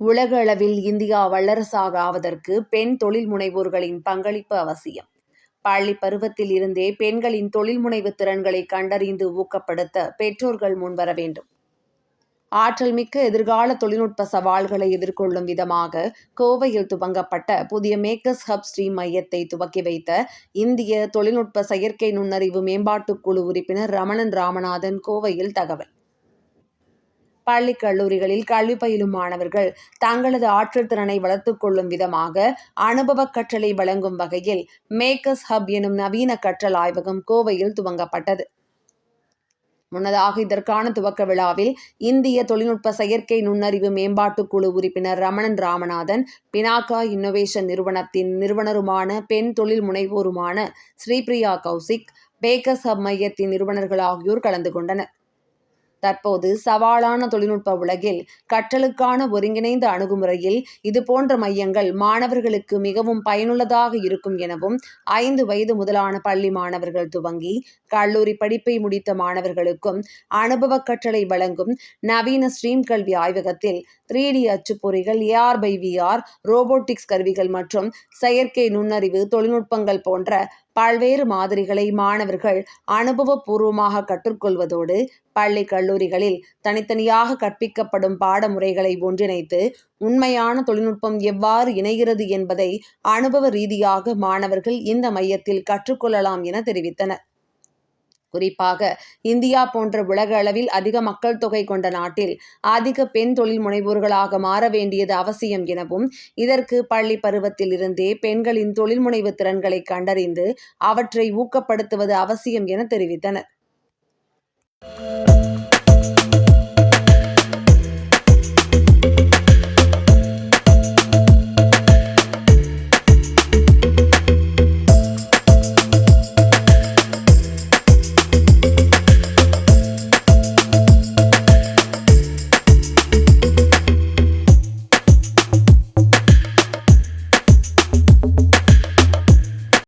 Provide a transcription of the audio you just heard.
உலக அளவில் இந்தியா வல்லரசாக ஆவதற்கு பெண் தொழில் முனைவோர்களின் பங்களிப்பு அவசியம். பள்ளி பருவத்தில் இருந்தே பெண்களின் தொழில் முனைவு திறன்களை கண்டறிந்து ஊக்கப்படுத்த பெற்றோர்கள் முன்வர வேண்டும். ஆற்றல் மிக்க எதிர்கால தொழில்நுட்ப சவால்களை எதிர்கொள்ளும் விதமாக கோவையில் துவங்கப்பட்ட புதிய மேக்கர்ஸ் ஹப் ஸ்ட்ரீம் மையத்தை துவக்கி வைத்த இந்திய தொழில்நுட்ப செயற்கை நுண்ணறிவு மேம்பாட்டுக் குழு உறுப்பினர் ரமணன் ராமநாதன் கோவையில் தகவல். பள்ளி கல்லூரிகளில் கல்வி பயிலும் மாணவர்கள் தங்களது ஆற்றல் திறனை வளர்த்துக் கொள்ளும் விதமாக அனுபவ கற்றலை வழங்கும் வகையில் மேக்கர்ஸ் ஹப் எனும் நவீன கற்றல் ஆய்வகம் கோவையில் துவங்கப்பட்டது. முன்னதாக இதற்கான துவக்க விழாவில் இந்திய தொழில்நுட்ப செயற்கை நுண்ணறிவு மேம்பாட்டுக் குழு உறுப்பினர் ரமணன் ராமநாதன் பினாக்கா இன்னோவேஷன் நிறுவனத்தின் நிறுவனருமான பெண் தொழில் முனைவோருமான ஸ்ரீபிரியா கௌசிக் பேக்கர்ஸ் ஹப் மையத்தின் நிறுவனர்கள் ஆகியோர் கலந்து கொண்டனர். தற்போது சவாலான தொழில்நுட்ப உலகில் கற்றலுக்கான ஒருங்கிணைந்த அணுகுமுறையில் இதுபோன்ற மையங்கள் மாணவர்களுக்கு மிகவும் பயனுள்ளதாக இருக்கும் எனவும் ஐந்து வயது முதலான பள்ளி மாணவர்கள் துவங்கி கல்லூரி படிப்பை முடித்த மாணவர்களுக்கும் அனுபவ கற்றலை வழங்கும் நவீன ஸ்ட்ரீம் கல்வி ஆய்வகத்தில் த்ரீ டி அச்சுப்பொறிகள் ஏஆர் பை விஆர் ரோபோட்டிக்ஸ் கருவிகள் மற்றும் செயற்கை நுண்ணறிவு தொழில்நுட்பங்கள் போன்ற பல்வேறு மாதிரிகளை மாணவர்கள் அனுபவபூர்வமாக கற்றுக்கொள்வதோடு பள்ளி கல்லூரிகளில் தனித்தனியாக கற்பிக்கப்படும் பாடமுறைகளை ஒன்றிணைத்து உண்மையான தொழில்நுட்பம் எவ்வாறு இணைகிறது என்பதை அனுபவ ரீதியாக மாணவர்கள் இந்த மையத்தில் கற்றுக்கொள்ளலாம் என தெரிவித்தனர். குறிப்பாக இந்தியா போன்ற உலக அளவில் அதிக மக்கள் தொகை கொண்ட நாட்டில் அதிக பெண் தொழில் முனைவோர்களாக மாற வேண்டியது அவசியம் எனவும் இதற்கு பள்ளி பருவத்தில் இருந்தே பெண்களின் தொழில் முனைவு திறன்களை கண்டறிந்து அவற்றை ஊக்கப்படுத்துவது அவசியம் என தெரிவித்தனர்.